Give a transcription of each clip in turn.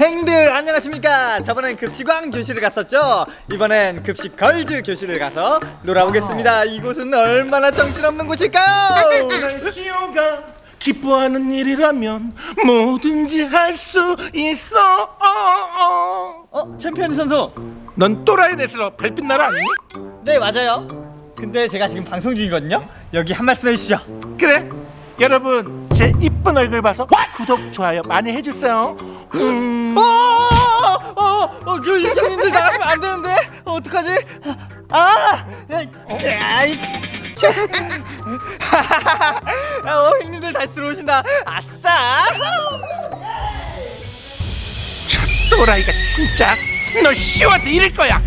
행들 안녕하십니까? 저번엔 급식왕 교실을 갔었죠? 이번엔 급식 걸즈 교실을 가서 놀아보겠습니다. 아. 이곳은 얼마나 정신없는 곳일까요? 난 시오가 기뻐하는 일이라면 뭐든지 할 수 있어. 어, 어. 어 챔피언 선수. 넌 또라이 넷슬러 별빛 나라 아니? 네 맞아요. 근데 제가 지금 방송 중이거든요. 여기 한 말씀 해주시죠. 그래. 여러분 제 이쁜 얼굴 봐서 구독 좋아요 많이 해주세요. 음. 어, 그 이사님들 나가면 안 되는데? 어, 어떡하지? 아! 야, 이 어, 형님들 다시 들어오신다. 아싸! 저 또라이가 진짜 너 쉬워서 잃을 거야.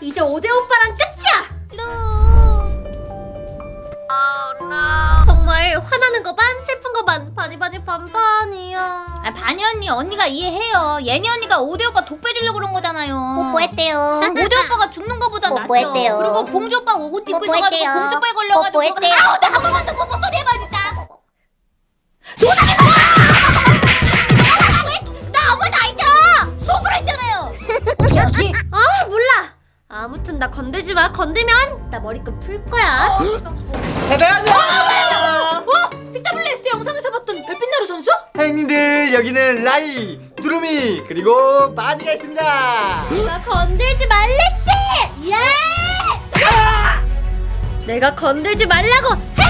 이제 오대 오빠랑 끝이야. 루. 네, 화나는 거 반, 슬픈 거 반, 반이 반이 반반이야. 아 반이 언니 언니가 이해해요. 예니 언니가 오대 오빠 독 빼주려고 그런 거잖아요. 뽀뽀했대요. 오대 오빠가 죽는 거보다 낫죠. 뽀뽀했대요. 그리고 봉주 오빠 옷 입고 있어가지고 공주 오빠에 걸려가지고 뽀뽀했대요. 아우 나한 번만 더 뽀뽀 소리 해봐 진짜. 소나기 아 아무튼 나 건들지 마. 건들면 나 머리끈 풀 거야. 아, 대단하다! 여기는 라이, 두루미, 그리고 바디가 있습니다. 내가 건들지 말랬지! 야! 내가 건들지 말라고 했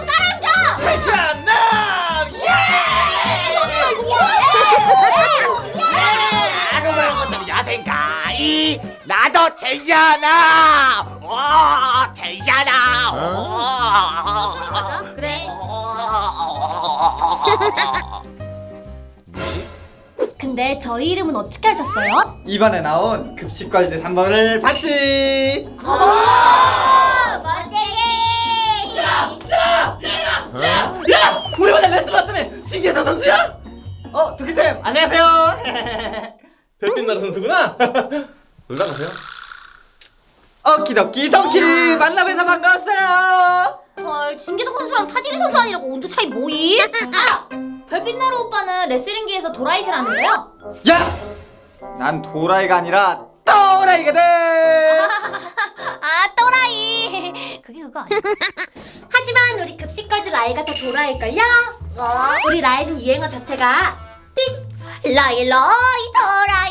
생각이 나도 되잖아. 어, 되잖아. 어? 어. 그래. 근데 저희 이름은 어떻게 하셨어요? 이번에 나온 급식걸즈 3번을 봤지. 어, 멋지게. 야, 우리 반에 레슨 왔다며 신기해서 선수야? 어, 두기쌤 안녕하세요. 별빛나라 선수구나? 놀다 가세요. 어키덕키 덕키 만나뵈서 반가웠어요. 헐, 진기덕 선수랑 타지기 선수 아니라고 온도 차이 뭐이? 아! 별빛나루 오빠는 레슬링기에서 도라이실 하는데요? 야! 난 도라이가 아니라 떠라이거든. 아, 또라이. 그게 그거 아니야. 하지만 우리 급식 걸줄 라이가 더 도라일걸요? 어, 우리 라이는 유행어 자체가 띵! 라이, 라이, 도라!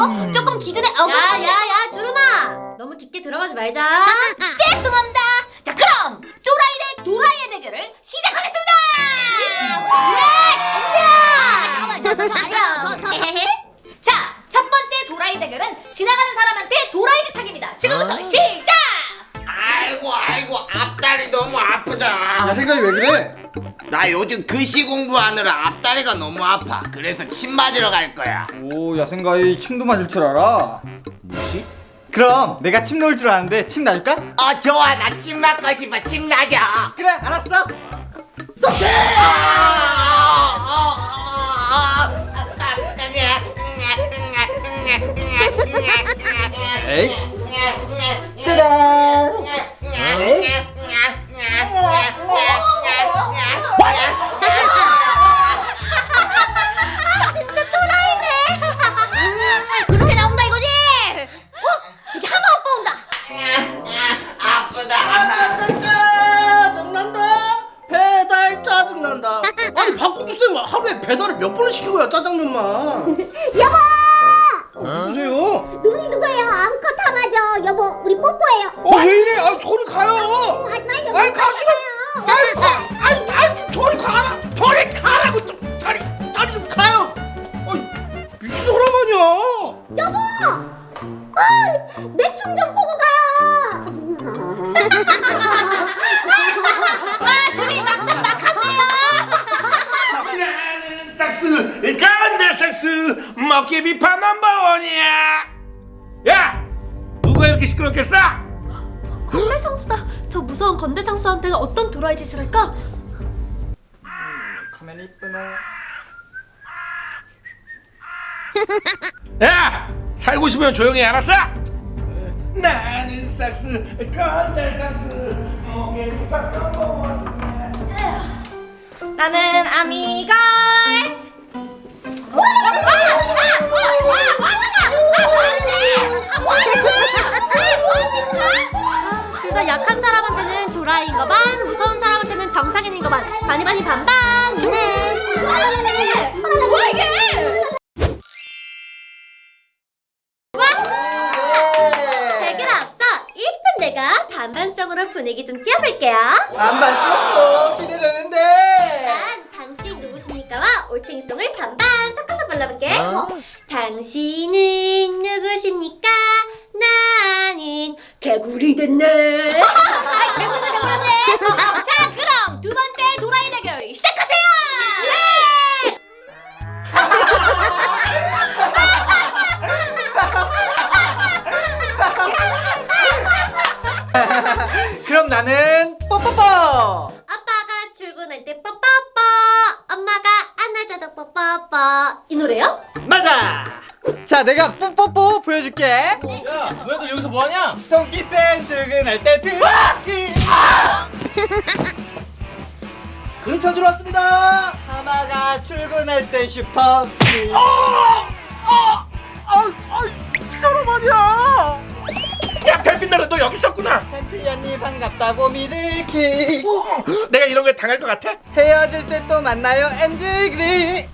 도덕적으로 조금 기준에 어긋 야야야 두루마! 너무 깊게 들어가지 말자. 죄송합니다. 자 그럼 또라이 대 도라이의 대결을 시작하겠습니다! 네! 아프다 야생각이 왜 그래? 나 요즘 글씨 공부하느라 앞다리가 너무 아파. 그래서 침 맞으러 갈 거야. 오 야생가이 침도 맞을 줄 알아? 뭐지? 그럼 내가 침 놓을 줄 아는데 침 놔줄까? 어 좋아. 나 침 맞고 싶어. 침 나죠 그래 알았어. 에이. 짜잔 선생님 하루에 배달을 몇 번을 시킨 거야 짜장면만 여보! 누구세요? 누구 누구예요? 암컷 담아줘. 여보, 우리 뽀뽀해요. 어 왜 이래 아 저리 가요 하지 말려고. 아이 가시면 아이 가 아이 아이 좀 저리 가라 저리 가라고 좀 저리 저리 좀 가요 어이 미친 사람 아니야 여보! 아, 내춤좀 먹기 비판 넘버원이야 야 누가 이렇게 시끄럽겠어? 건달 상수다 저 무서운 건달 상수한테는 어떤 도라이 짓을 할까? 카메라 이쁘네 야 살고 싶으면 조용히 해, 알았어? 나는 삭스 건달 삭스 먹기 비판 넘버원이야 나는 아미 다 약한 사람한테는 도라이인 거 반, 무서운 사람한테는 정상인인 거 반. 반이 반이 반반 이네. 뭐야 이게? 되기를 앞서 이쁜 내가 반반성으로 분위기 좀 띄워볼게요. 반반 쏘고 기대되는데 일단 당신 누구십니까와 올챙이송을 반반 섞어서 불러볼게. 당신은 누구십니까? 개구리 됐네. 아, 개구리 개구리네. 자, 그럼 두 번째 도라이 대결 시작하세요. 네! 그럼 나는 뽀뽀뽀 아빠가 출근할 때 뽀뽀뽀, 엄마가 안아줘도 뽀뽀뽀. 이 노래요? 맞아 자 내가 뽀뽀뽀 보여줄게 뭐하냐? 토끼쌤 출근할 때 듣기 그리 찾으러 왔습니다 하나가 출근할 때 슈퍼키 이 사람 아니야 야 별빛나라 너 여기 있었구나 챔피언이 반갑다고 믿을기 내가 이런 거에 당할 것 같아? 헤어질 때 또 만나요 엔지그리 띠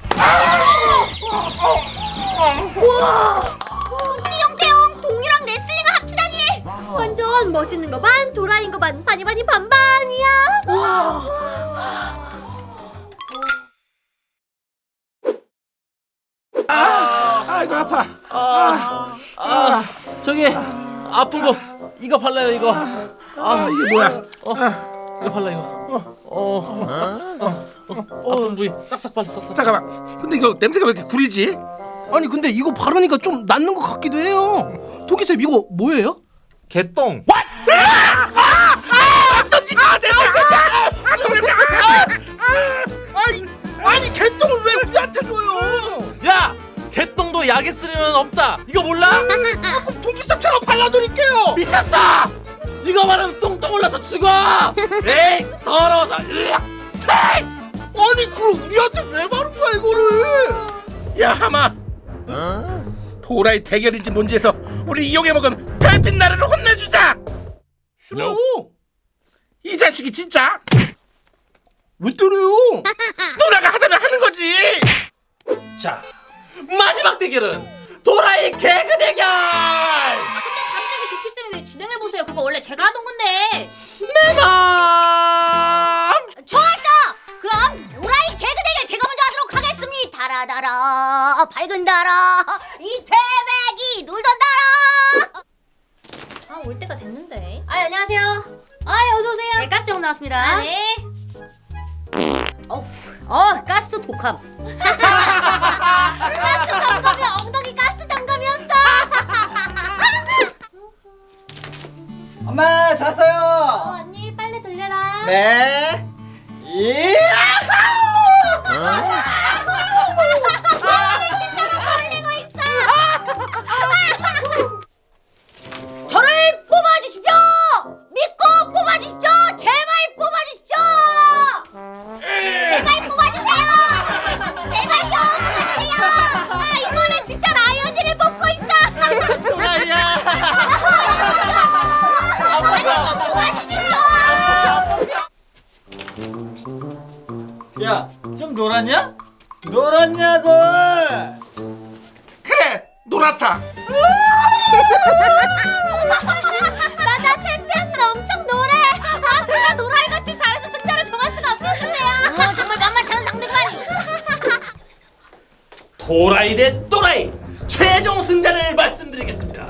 완전 멋있는 거 반 도라인 거 반 반이 반이 반반이야 와 아이고 아파 아, 저기 아픈 거 이거 발라요 이거. 아 이게 뭐야 어, 이거 발라 이거. 어, 어, 어, 아픈 부위 싹싹 발라 싹싹. 잠깐만 근데 이거 냄새가 왜 이렇게 구리지? 아니 근데 이거 바르니까 좀 낫는 것 같기도 해요 토끼쌤 이거 뭐예요? 개똥. 아 아니 개똥을 왜 우리한테 줘요 야, 개똥도 약에 쓰려면 없다. 이거 몰라? 그럼 동기쌤처럼 발라드릴게요 미쳤어! 이거 말하면 똥똥 올라서 죽어! 에이, 더러워서. 으악! 아니 그럼 우리한테 왜 바른 거야 이거를 야 하마 도라이 대결인지 뭔지 해서 우리 이용해 먹은 별빛 나라를 혼내주자! 싫어 이 자식이 진짜? 왜 때려요? 누나가 하자면 하는 거지! 자, 마지막 대결은 도라이 개그 대결! 갑자기 도끼 쌤이 왜 진행해 보세요. 그거 원래 제가 하던 건데. 맘! 좋 달아 달아 밝은 달아 이태백이 놀던 달아. 아 올 때가 됐는데. 아 안녕하세요. 아 어서오세요. 네 가스 좀 나왔습니다. 아, 네. 어, 어 가스 독함. 가스 점검이 엉덩이 가스 점검이었어 엄마 어, 잤어요 언니 빨래 돌려라. 네. 이. 저를 놀았냐? 놀았냐고! 그래 놀았다 맞아 챔피언스 엄청 노래 아 둘다 노라이같이 잘해서 승자를 정할 수가 없겠는데요 어 정말 만만찮은 상대관 도라이 대 또라이 최종 승자를 말씀드리겠습니다.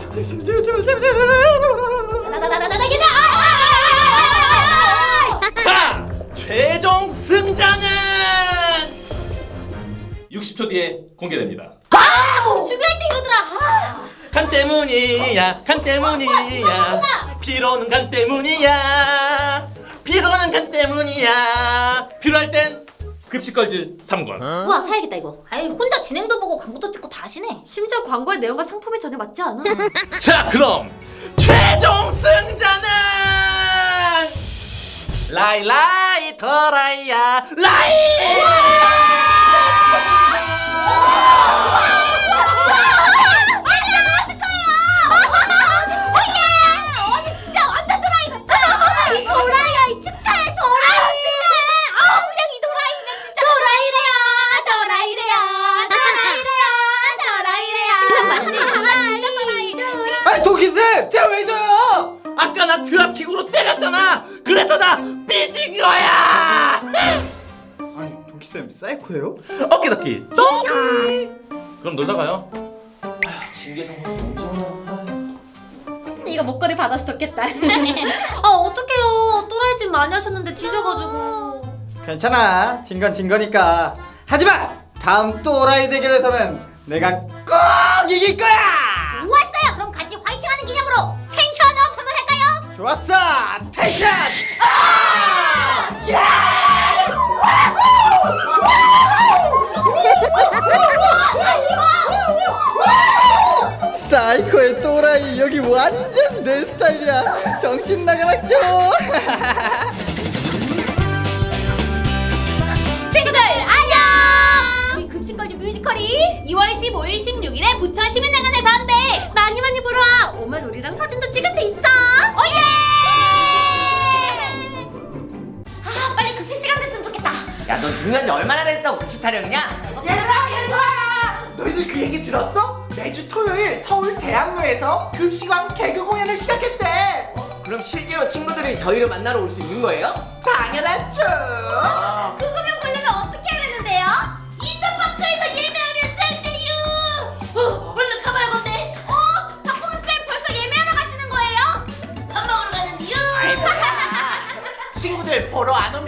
60초 뒤에 공개됩니다. 아뭐 중요할 때 이러더라 아. 간 때문이야, 간 때문이야. 피로는 간 때문이야. 피로는 간 때문이야. 필요할 땐 급식걸즈 3권. 우와 사야겠다 이거 아이 혼자 진행도 보고 광고도 찍고 다 하시네 심지어 광고의 내용과 상품이 전혀 맞지 않아. 자, 그럼 최종 승자는 라이라이 더라이야 라이. 드랍킥으로 때렸잖아. 그래서 나 삐진 거야. 아니, 도끼쌤, 사이코예요? 어깨닫기 똥. 그럼 놀다 가요. 아, 상품 이거 목걸이 받아서 좋겠다. 아 어떡해요. 또라이 집 많이 하셨는데 뒤져가지고. 괜찮아. 진 건 진 거니까. 하지만 다음 또라이 대결에서는 내가 꼭 이길 거야! 좋았어! 텐션! 사이코의 또라이 여기 완전 내 스타일이야 정신 나가라죠 친구들 안녕! 우리 급식걸즈 뮤지컬이 2월 15일 16일에 부천 시민회관에서 한대 많이 많이 보러 와 오면 우리랑 사진도 찍을 수 있어 오예! 아 빨리 급식 시간 됐으면 좋겠다 야 너 등한 지 얼마나 됐다고 급식 타령이냐? 얘들아 얘들아 너희들 그 얘기 들었어? 매주 토요일 서울 대학로에서 급식왕 개그 공연을 시작했대 그럼 실제로 친구들이 저희를 만나러 올 수 있는 거예요? 당연하죠 그거면 보러 안 오면